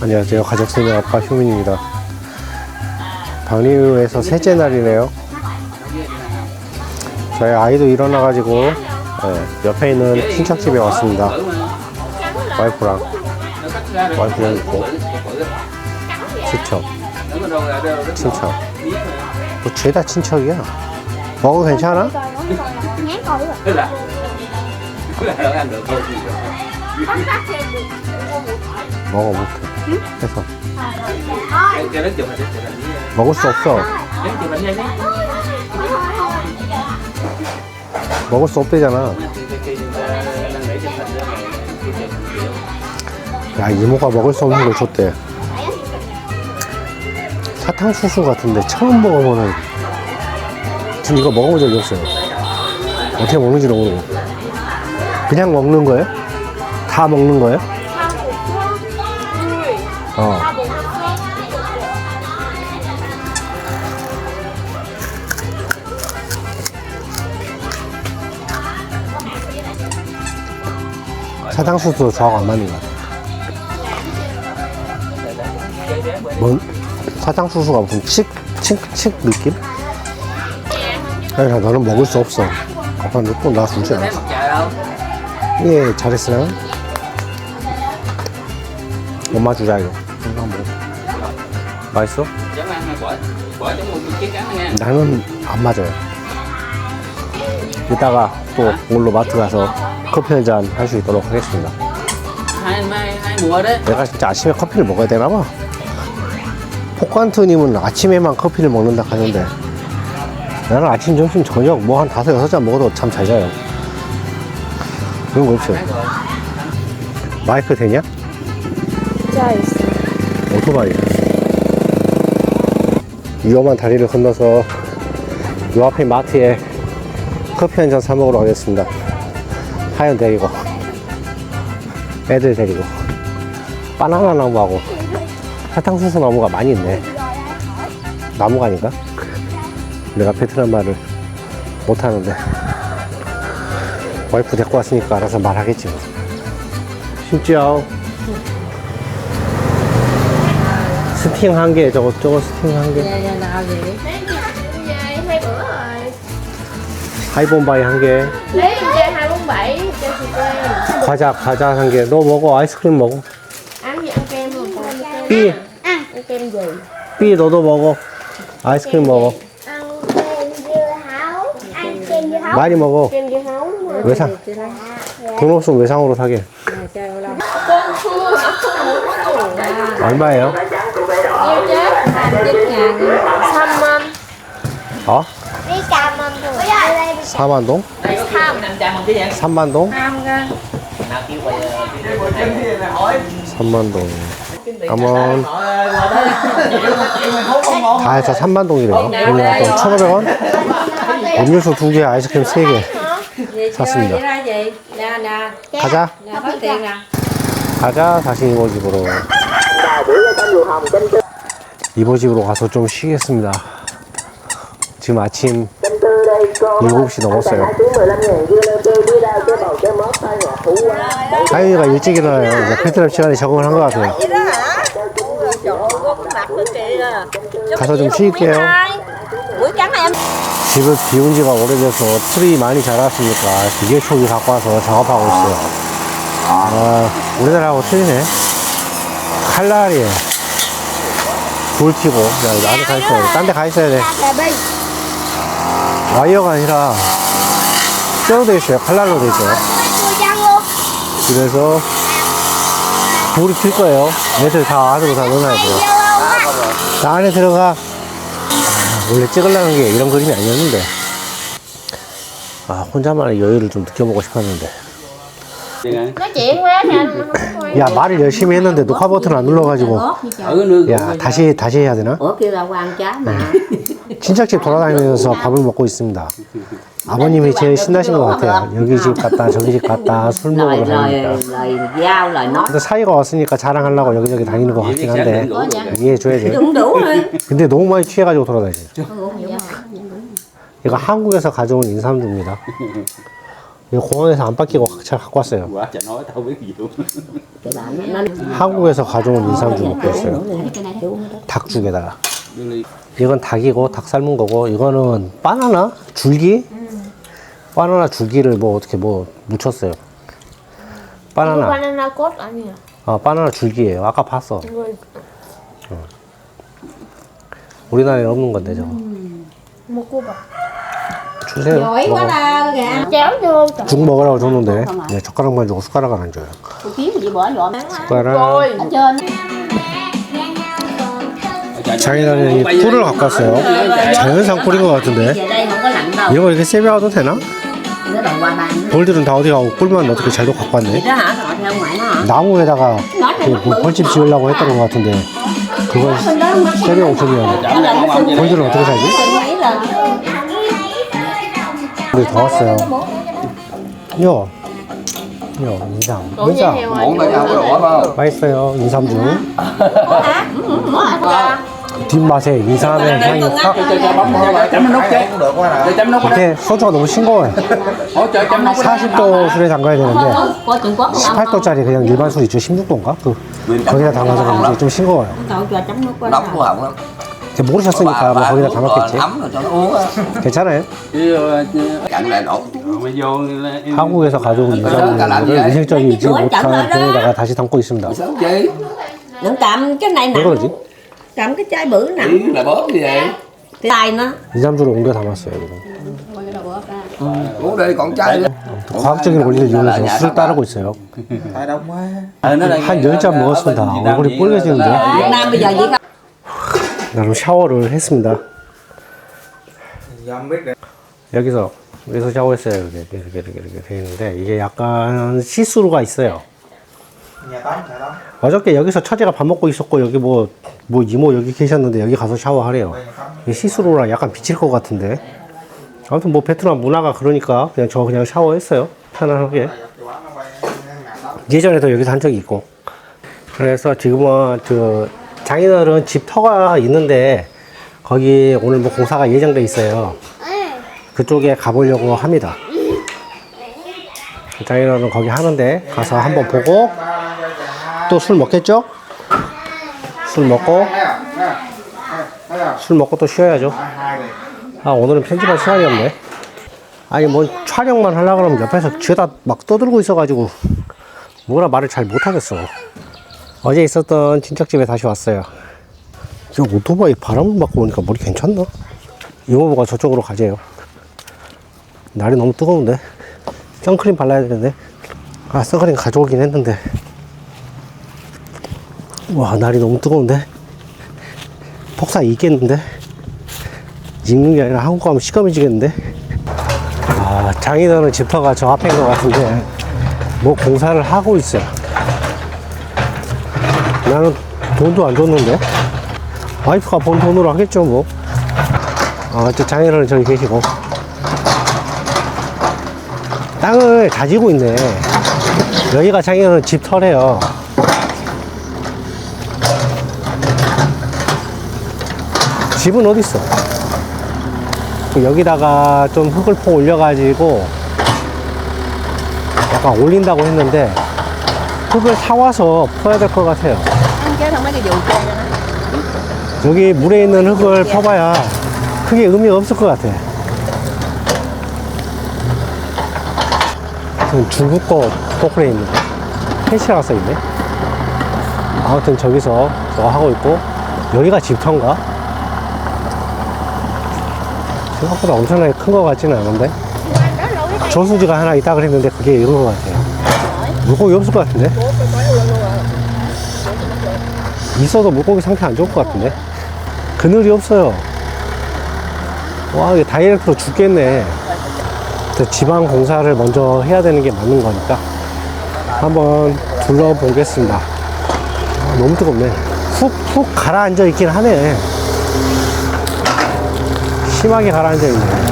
안녕하세요. 가족생활 아빠 효민입니다. 방리우에서 셋째 날이네요. 저희 아이도 일어나 가지고 네, 옆에 있는 친척집에 왔습니다. 와이프랑 와이프랑 있고 친척, 친척. 뭐 죄다 친척이야. 먹어 괜찮아? 먹어 못해. 해서 먹을 수 없어. 먹을 수 없대잖아. 야 이모가 먹을 수 없는 걸 줬대. 사탕수수 같은데 처음 먹어보는 전 이거 먹어본 적이 없어요. 어떻게 먹는지도 모르고 그냥 먹는 거예요? 다 먹는 거예요? 어. 사탕수수 저하고 안 맞는 것 같아. 뭔 사탕수수가 무슨 칙, 칙, 칙 느낌? 그래서 너는 먹을 수 없어. 아빠 주지 않았어. mặt trời đâu 예, 잘했어요. 엄마 주자 이거. 맛있어? 나는 안 맞아요. 이따가 또 오늘로 마트 가서 커피 한 잔 할 수 있도록 하겠습니다. 내가 진짜 아침에 커피를 먹어야 되나 봐. 포칸트님은 아침에만 커피를 먹는다 하는데 나는 아침, 점심, 저녁 뭐 한 다섯, 여섯 잔 먹어도 참 잘 자요. 그런 거 없어요. 마이크 되냐? trời ơi 오토바이. 위험한 다리를 건너서 요 앞에 마트에 커피 한 잔 사 먹으러 가겠습니다. 하연 데리고, 애들 데리고, 바나나 나무하고 사탕수수 나무가 많이 있네. 나무가 아닌가? 내가 베트남 말을 못하는데 와이프 데리고 왔으니까 알아서 말하겠지 뭐. 심지어 스팅 한 개, 저거, 저거 스팅 한 개. 하이본바이 한 개. lấy cho chị kem 과자, 과자 한 개. 너 먹어. 아이스크림 먹어. ăn gì ăn kem không con 삐, ăn ăn kem gì 삐, 너도 먹어. 아이스크림 먹어. ăn kem dưa hấu ăn kem dưa hấu 많이 먹어. kem dưa hấu đúng không 외상. 돈 없으면 외상으로 사게. con thua 얼마예요? Nhiêu chứ hai chín ngàn xăm anh 어? đi cà mầm rồi đây đây 4만 동? Đây có kêu 500 không chứ vậy 3만 동? năm ra Nào kêu về 3만 동. 까먼. 다 해서 3만 동이래요. 그러면 또 1,500원? 음료수 두 개, 아이스크림 세 개. gì 샀습니다. chơi ra gì nè nè 가자. nè có tiền nè 가자. 다시 이모 집으로. 이모 집으로 가서 좀 쉬겠습니다. 지금 아침 7시 넘었어요. 하윤이가 일찍 일어나요. 이제 베트남 시간에 적응을 한 것 같아요. 가서 좀 em 집을 비운 지가 오래돼서 풀이 많이 자랐으니까 기계초기 갖고 와서 작업하고 있어요. 아, 우리나라하고 틀리네. 칼날이 불 튀고, 야, 나도 가 있어야 돼. 딴 데 가 있어야 돼. 와이어가 아니라 뼈로 돼 있어요. 칼날로 돼 있어요. 그래서 불이 튈 거예요. 애들 다 안으로 다 넣어놔야 돼요. 나 안에 들어가. 아, 원래 찍으려는 게 이런 그림이 아니었는데. 아, 혼자만의 여유를 좀 느껴보고 싶었는데. Nè không thôi 야, 말을 열심히 했는데 녹화 버튼 안 눌러가지고. Cái nương 야, 다시, 다시 해야 되나? hoàng trái mà 친척집 돌아다니면서 밥을 먹고 있습니다. 아버님이 제일 신나신 것 같아요. 여기 집 갔다, 저기 집 갔다, 술 먹으러 다니니까. lời giao lời nói 근데 사이가 왔으니까 자랑하려고 여기저기 다니는 것 같긴 한데. 이해해줘야지. cũng đủ thôi 근데 너무 많이 취해가지고 돌아다니죠. 이거 한국에서 가져온 인삼주입니다. 이거 공항에서 안 뺏기고 잘 갖고 왔어요. quá chả nói tao biết gì luôn 한국에서 가져온 인삼주 먹고 있어요. 닭죽에다가. đưa ly 이건 닭이고 닭 삶은 거고 이거는 바나나? 줄기? 바나나 줄기를 뭐 어떻게 뭐 묻혔어요. 바나나. 바나나 꽃? 아니야. 아 바나나 줄기예요. 아까 봤어. 이거 우리나라에 없는 건데 저거. 먹고 봐. 주세요. 먹어. chéo vô. 죽 먹으라고 줬는데. 네, 젓가락만 주고 숟가락은 안 줘요. Cô kiếm gì bỏ nhỏ 숟가락. Rồi. ở trên 자기는 이 꿀을 갖고 왔어요. 자연산 꿀인 것 같은데. về đây không có lạnh đâu 이거 이렇게 세배와도 되나? nó đòi qua bàn 돌들은 다 어디 가고 꿀만 어떻게 잘도 갖고 왔네? đó hả họ theo ngoại nó hả 나무에다가 그뭐 벌집 지으려고 했던 것 같은데. 그걸 세배 옥천이야. nó là cái sinh 돌들은 어떻게 살지? 우리 더 왔어요. 요. 요, 인삼. 인삼. không 맛있어요. 인삼주. 뒷맛에 인삼의 향이 확. 이게 소주가 너무 싱거워요. hỗ trợ chấm nút 40도 술에 담가야 되는데 qua Trung Quốc không 18도짜리 그냥 일반 술 있죠. 16도인가? 그 거기다 담가서 그런지 좀 싱거워요. nóng của lắm 모르셨으니까 뭐 거기다 담았겠지. ấm rồi cho nó uống á 괜찮아요. lại 한국에서 가져온 인삼을 위생적이지 못한 병에다가 다시 담고 있습니다. sớm chi đừng cầm cái này 왜 nặng 그러지? cầm cái chai bự nặng ý là bóp gì vậy cái tay nó 인삼주를 옮겨 담았어요. 이거. uống đi còn chai 과학적인 원리를 이용해서 술을 따르고 있어요. ờ, nó đây 한 10잔 먹었습니다. 얼굴이 빨개지는데. Việt Nam bây giờ gì không 나름 샤워를 했습니다. 여기서 여기서 샤워했어요. 이렇게 이렇게 이렇게 이렇게 돼 있는데 이게 약간 시스루가 있어요. 어저께 여기서 처제가 밥 먹고 있었고 여기 뭐뭐 이모 여기 계셨는데 여기 가서 샤워하래요. 이게 시스루라 약간 비칠 것 같은데. 아무튼 뭐 베트남 문화가 그러니까 그냥 저 그냥 샤워했어요. 편안하게. 예전에도 여기서 한 적이 있고. 그래서 지금은 저 장인어른 집 터가 있는데 거기 오늘 뭐 공사가 예정돼 있어요. 그쪽에 가보려고 합니다. 장인어른 거기 하는데 가서 한번 보고 또 술 먹겠죠? 술 먹고 술 먹고 또 쉬어야죠. 아 오늘은 편집할 시간이 없네. 아니 뭐 촬영만 하려 그러면 옆에서 죄다 막 떠들고 있어가지고 뭐라 말을 잘 못하겠어. 어제 있었던 친척집에 다시 왔어요. 저 오토바이 바람을 맞고 오니까 머리 괜찮나? 이모부가 저쪽으로 가재요. 날이 너무 뜨거운데. 선크림 발라야 되는데. 아, 선크림 가져오긴 했는데. 와, 날이 너무 뜨거운데. 폭사 있겠는데. 익는 게 아니라 한국 가면 시커매지겠는데. 아, 장인어른 집터가 저 앞인 것 같은데. 뭐 공사를 하고 있어요. 나는 돈도 안 줬는데. 와이프가 번 돈으로 하겠죠 뭐. 아, 저 장인어른 저기 계시고. 땅을 가지고 있네. 여기가 장인어른 집 털이에요. 집은 어디 있어? 여기다가 좀 흙을 퍼 올려가지고 약간 올린다고 했는데 흙을 사와서 퍼야 될 것 같아요. 여기 물에 있는 흙을 퍼봐야 크게 의미가 없을 것 같아. 지금 중국 거 포크레인인데 펜시라고 써있네. 아무튼 저기서 저거 하고 있고 여기가 집터인가? 생각보다 엄청나게 큰 것 같지는 않은데 저수지가 하나 있다 그랬는데 그게 이런 것 같아요. 물고기 없을 것 같은데? 있어도 물고기 상태 안 좋을 것 같은데? 그늘이 없어요. 와, 이게 다이렉트로 죽겠네. 그 지방 공사를 먼저 해야 되는 게 맞는 거니까. 한번 둘러보겠습니다. 아, 너무 뜨겁네. 훅, 훅 가라앉아 있긴 하네. 심하게 가라앉아 있네.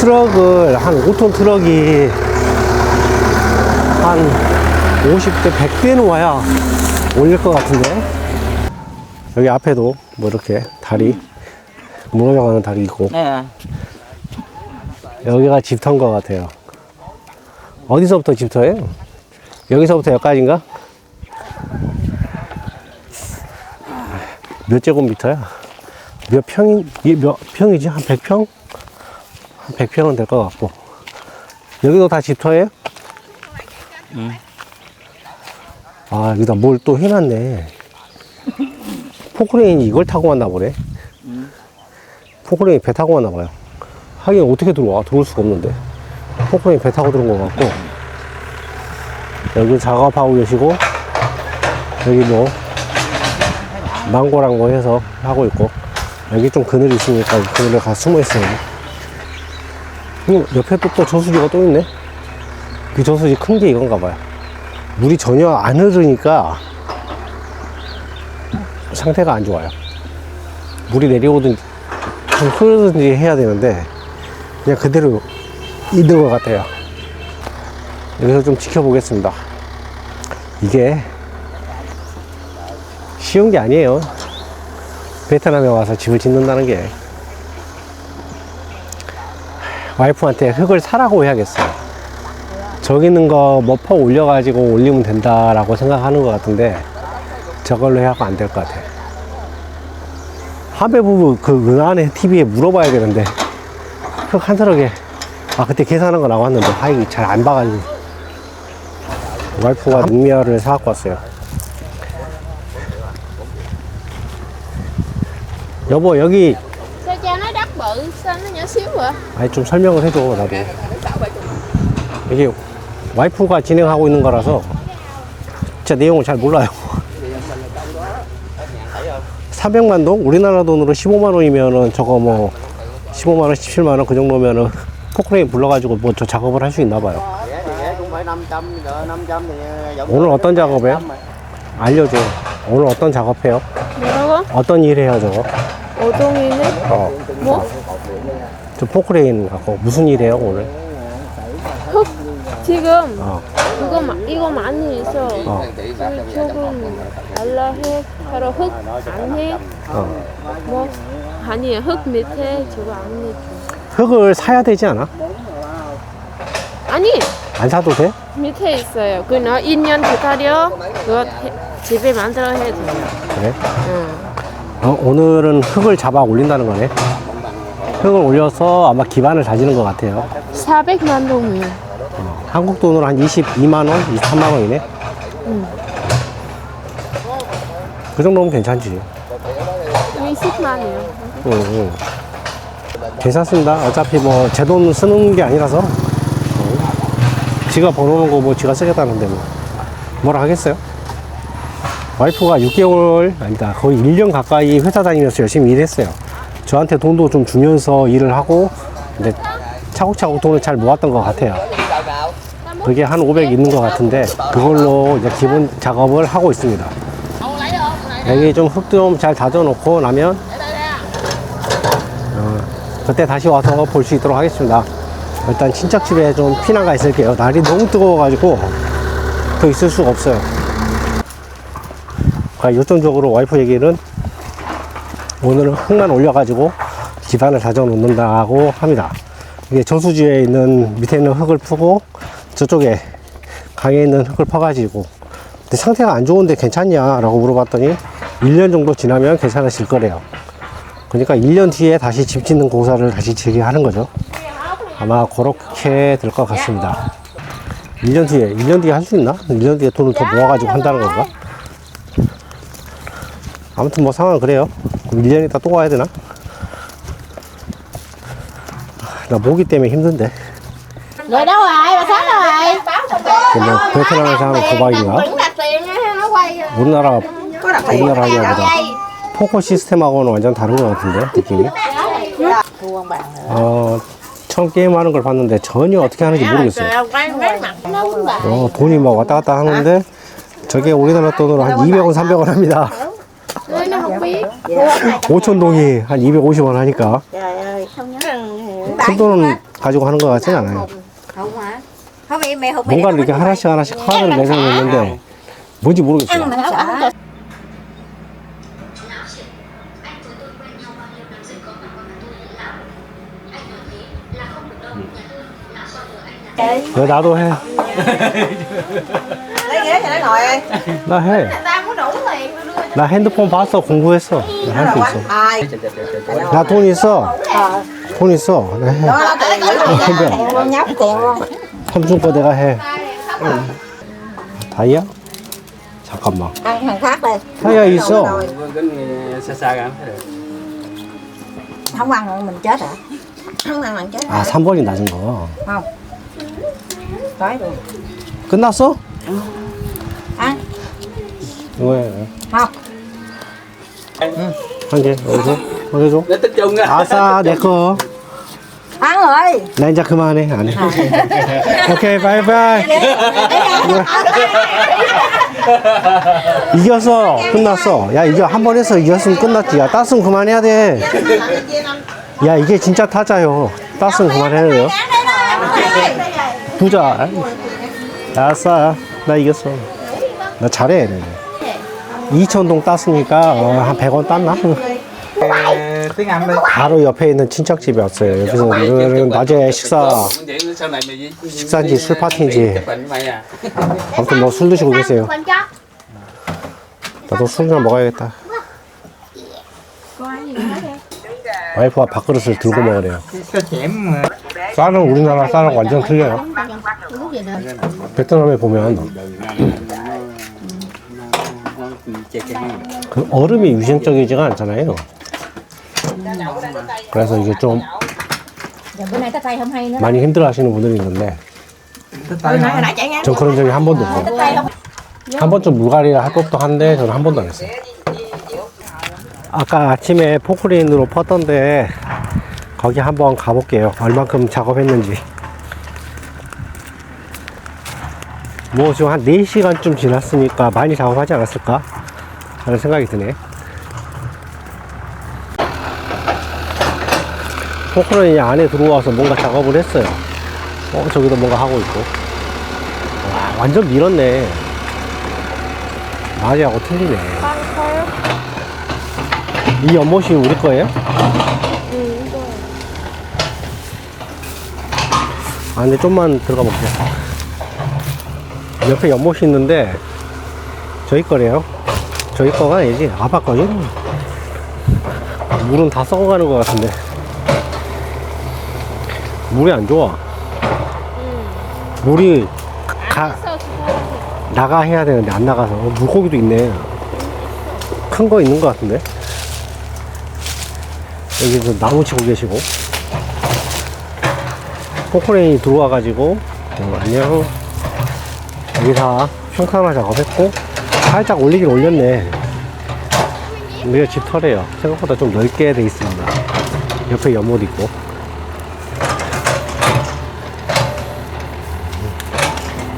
트럭을, 한 5톤 트럭이 한 50대, 100대는 와야 올릴 것 같은데. 여기 앞에도 뭐 이렇게 다리 무너져가는 다리 있고 네. 여기가 집터인 것 같아요. 어디서부터 집터예요? 여기서부터 여기까지인가? 몇 제곱미터야? 몇 평이, 몇 평이지? 한 100평? 한 100평은 될 것 같고. 여기도 다 집터예요? 아, 여기다 뭘 또 해놨네. 포크레인이 이걸 타고 왔나 보네. 포크레인이 배 타고 왔나 봐요. 하긴 어떻게 들어와? 들어올 수가 없는데. 포크레인 배 타고 들어온 것 같고. 여기 작업하고 계시고, 여기 뭐, 망고랑 뭐 해서 하고 있고, 여기 좀 그늘이 있으니까 그늘에 가서 숨어 있어요. 음, 옆에 또, 또 저수지가 또 있네? 그 저수지 큰 게 이건가 봐요. 물이 전혀 안 흐르니까 상태가 안 좋아요. 물이 내려오든지 좀 흐르든지 해야 되는데 그냥 그대로 있는 것 같아요. 여기서 좀 지켜보겠습니다. 이게 쉬운 게 아니에요. 베트남에 와서 집을 짓는다는 게 와이프한테 흙을 사라고 해야겠어요. 저기 있는 거 머퍼 올려가지고 올리면 된다라고 생각하는 것 같은데 저걸로 해갖고 안 될 것 같아. 하배 부부 그 은하네 TV에 물어봐야 되는데 흙한 트럭에 아 그때 계산한 거 나왔는데 하이 잘 안 봐가지고 와이프가 능미화를 사갖고 왔어요. 여보 여기 Sao cha nó đắt bự, 아니 좀 설명을 해줘 나도 이게 와이프가 진행하고 있는 거라서 진짜 내용을 잘 몰라요 400만 동? 우리나라 돈으로 15만 원이면은 저거 뭐 15만 원, 17만 원 그 정도면은 포크레인 불러가지고 뭐 저 작업을 할 수 있나 봐요 Dạ, dạ cũng phải 500 nữa, 500 thì giống 오늘 어떤 작업해요? 알려줘 오늘 어떤 작업해요? 뭐라고? 어떤 일 해요 저거? 오동이네? 어, 뭐? 저 포크레인 갖고 무슨 일 해요 오늘? 흙 지금 어, 그거 마, 이거 많이 있어. 어, 그 조금 달라 해. 바로 흙안 해. 어. 뭐 아니야 흙 밑에 저거 안 해. 흙을 사야 되지 않아? 아니 안 사도 돼? 밑에 있어요. 그너 2년 기다려. 그거 해, 집에 만들어 해야 돼요. 그래? 응. 어, 오늘은 흙을 잡아 올린다는 거네. 흙을 올려서 아마 기반을 다지는 것 같아요. 400만 동이요. 한국 돈으로 한 22만 원, 23만 원이네. 그 정도면 괜찮지. 20만이요. 응, 응. 괜찮습니다. 어차피 뭐 제 돈 쓰는 게 아니라서. 어. 지가 벌어놓은 거 뭐 지가 쓰겠다는데 뭐. 뭐라 하겠어요? 와이프가 6개월, 아니다. 거의 1년 가까이 회사 다니면서 열심히 일했어요. 저한테 돈도 좀 주면서 일을 하고, 근데 차곡차곡 돈을 잘 모았던 것 같아요. 그게 한 500 있는 것 같은데, 그걸로 이제 기본 작업을 하고 있습니다. 여기 좀 흙 좀 잘 다져놓고 나면, 어, 그때 다시 와서 볼 수 있도록 하겠습니다. 일단 친척집에 좀 피난가 있을게요. 날이 너무 뜨거워가지고 더 있을 수가 없어요. 그러니까 요점적으로 와이프 얘기는 오늘은 흙만 올려가지고 기반을 다져 놓는다고 합니다. 이게 저수지에 있는 밑에 있는 흙을 푸고 저쪽에 강에 있는 흙을 퍼가지고 근데 상태가 안 좋은데 괜찮냐 라고 물어봤더니 1년 정도 지나면 괜찮아질 거래요. 그러니까 1년 뒤에 다시 집 짓는 공사를 다시 재개하는 거죠. 아마 그렇게 될 것 같습니다. 1년 뒤에, 1년 뒤에 할 수 있나? 1년 뒤에 돈을 더 모아가지고 한다는 건가? 아무튼 뭐 상황은 그래요. 그럼 1년 있다 또 가야 되나? 아, 나 모기 때문에 힘든데. Rồi đâu rồi, bà Sáu đâu rồi? 그 베트남에서 하는 도박인가? Vẫn đặt tiền ha, nó quay rồi. 우리나라, 우리나라 하기보다 포커 시스템하고는 완전 다른 것 같은데, 느낌이? 어, 처음 게임하는 걸 봤는데 전혀 어떻게 하는지 모르겠어요. Quay quay mặt nó cũng bà. 어, 돈이 막 왔다 갔다 하는데 저게 우리나라 돈으로 한 200원, 300원 합니다. 예. 오천동이 한 250원 하니까 큰 돈은 가지고 하는 것 같진 않아요. 뭔가 이렇게 하나씩 하나씩 하나를 내려놓는데 뭔지 모르겠어요. 야, 나도 해. 나 해. 나 핸드폰 봤어. 공부했어. 나 할 수 있어. ai 나돈 있어. 돈 있어. 삼촌 거 내가 해. 다이아? 잠깐만. 다이아 있어. 아, 3번이 낮은 거. 끝났어? ăn 왜? không 한 개, 어디서? 어디서? Chung á. 아싸, 내 거. ăn rồi 나 이제 그만해. 안 해. 오케이, 바이바이. 이겼어. 끝났어. 야, 이거 한 번 해서 이겼으면 끝났지. 야, 땄으면 그만해야 돼. 야, 이게 진짜 타자요. 땄으면 그만해야 돼요. 부자. 아싸. 나 이겼어. 나 잘해. 2천동 땄으니까 어, 한 100원 땄나? 바로 옆에 있는 친척집에 왔어요. 여기서 오늘은 낮에 식사, 식사인지 술 파티인지. 아무튼 뭐 술 드시고 계세요. 나도 술좀 먹어야겠다. 와이프가 밥그릇을 들고 먹으래요. 쌀은 우리나라 쌀하고 완전 틀려요. 베트남에 보면 그 얼음이 위생적이지가 않잖아요. 그래서 이게 좀 많이 힘들어 하시는 분들이 있는데 전 그런 적이 한 번도 없어요. 한 번쯤 물갈이를 할 법도 한데 저는 한 번도 안 했어요. 아까 아침에 포크레인으로 펐던데 거기 한번 가볼게요. 얼만큼 작업했는지. 뭐 지금 한 4시간쯤 지났으니까 많이 작업하지 않았을까? 하는 생각이 드네. 포크레인이 안에 들어와서 뭔가 작업을 했어요. 어, 저기도 뭔가 하고 있고. 와, 완전 밀었네. 낮이하고 틀리네. 이 연못이 우리 거예요? 아, 근데 좀만 들어가 볼게요. 옆에 연못이 있는데, 저희 거래요. 저희 거가 아니지. 아빠 거지? 물은 다 썩어가는 것 같은데. 물이 안 좋아. 물이 가, 나가 해야 되는데 안 나가서 어, 물고기도 있네 큰 거 있는 것 같은데 여기서 나무 치고 계시고 포크레인이 들어와 가지고 어, 안녕 여기 다 평탄화 작업했고 살짝 올리긴 올렸네 우리가 집 털이에요 생각보다 좀 넓게 돼 있습니다 옆에 연못 있고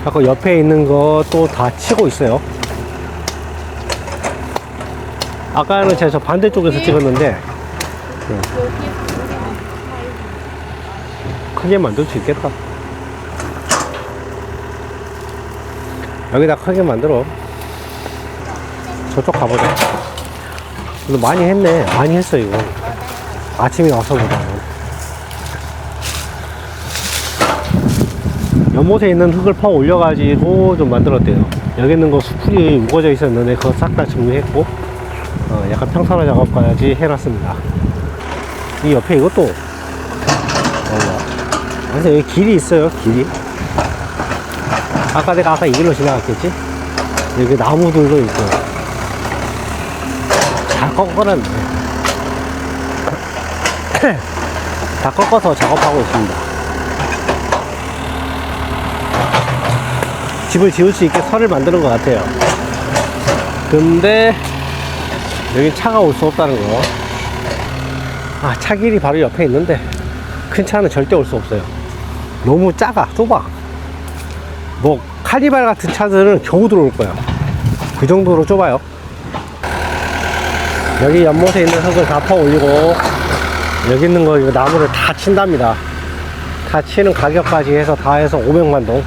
아까 옆에 있는 것도 다 치고 있어요. 아까는 제가 저 반대쪽에서 찍었는데 네. 크게 만들 수 있겠다. 여기다 크게 만들어. 저쪽 가보자. 근데 많이 했네. 많이 했어 이거. 아침에 와서보다는. 연못에 있는 흙을 퍼 올려가지고 좀 만들었대요. 여기 있는 거 수풀이 우거져 있었는데 그거 싹 다 정리했고, 어, 약간 평탄화 작업까지 해놨습니다. 이 옆에 이것도, 어, 그래서 여기 길이 있어요, 길이. 아까 내가 아까 이 길로 지나갔겠지? 여기 나무들도 있고. 잘 꺾어놨네. 다 꺾어서 작업하고 있습니다. 집을 지을 수 있게 설을 만드는 것 같아요. 근데 여기 차가 올 수 없다는 거. 아, 차 길이 바로 옆에 있는데 큰 차는 절대 올 수 없어요. 너무 작아, 좁아. 뭐 카니발 같은 차들은 겨우 들어올 거야. 그 정도로 좁아요. 여기 연못에 있는 흙을 다 퍼 올리고 여기 있는 거 이거 나무를 다 친답니다. 다 치는 가격까지 해서 다 해서 500만 동.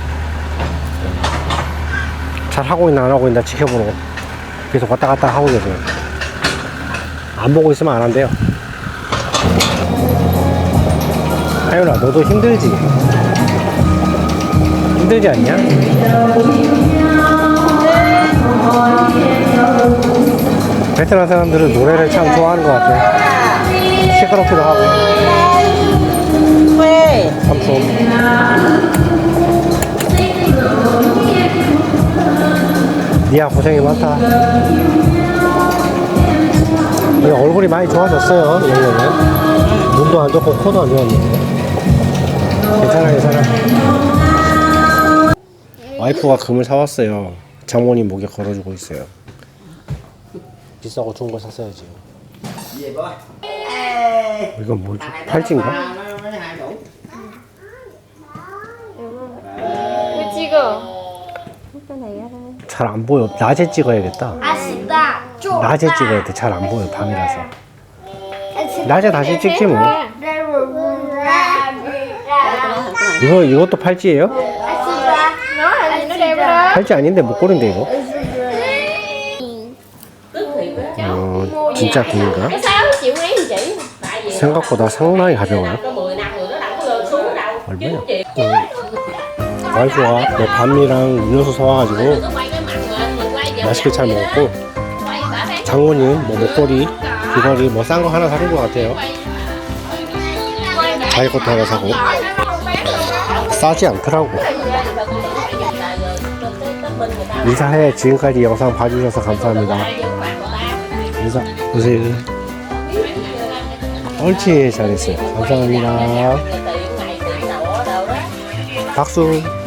잘 하고 있나 안 하고 있나 지켜보고 계속 왔다 갔다 하고 계세요. 안 보고 있으면 안 한대요. 하윤아, 너도 힘들지? 힘들지 않냐? 베트남 사람들은 노래를 참 좋아하는 것 같아. 시끄럽기도 하고. 회 삼촌. 니야 고생이 많다. 얘 얼굴이 많이 좋아졌어요, 얘는. 눈도 안 좋고 코도 안 좋았는데. 괜찮아, 괜찮아. 와이프가 금을 사왔어요. 장모님 목에 걸어주고 있어요. 비싸고 좋은 거 샀어야지. 이건 뭐지? 팔찌인가? 왜 찍어? 잘 안 보여. 낮에 찍어야겠다. 아시다. 낮에 찍어야 돼. 잘 안 보여. 밤이라서. 낮에 다시 찍지 뭐. 이거 이것도 팔찌예요? Nó là gì nó đeo cái đó 팔찌 아닌데 목걸이인데 이거? 어, 진짜 금인가? Cái 6 triệu mấy anh chị 생각보다 상당히 가벼워요. 얼마야? 응. 와이프가 내 밤이랑 음료수 사와가지고 맛있게 잘 먹었고 장모님 뭐 목걸이, 귀걸이 뭐 싼 거 하나 사준 것 같아요. 자기 것도 하나 사고 싸지 않더라고. 인사해. 지금까지 영상 봐주셔서 감사합니다. 인사 보세요. 옳지 잘했어요. 감사합니다. 박수.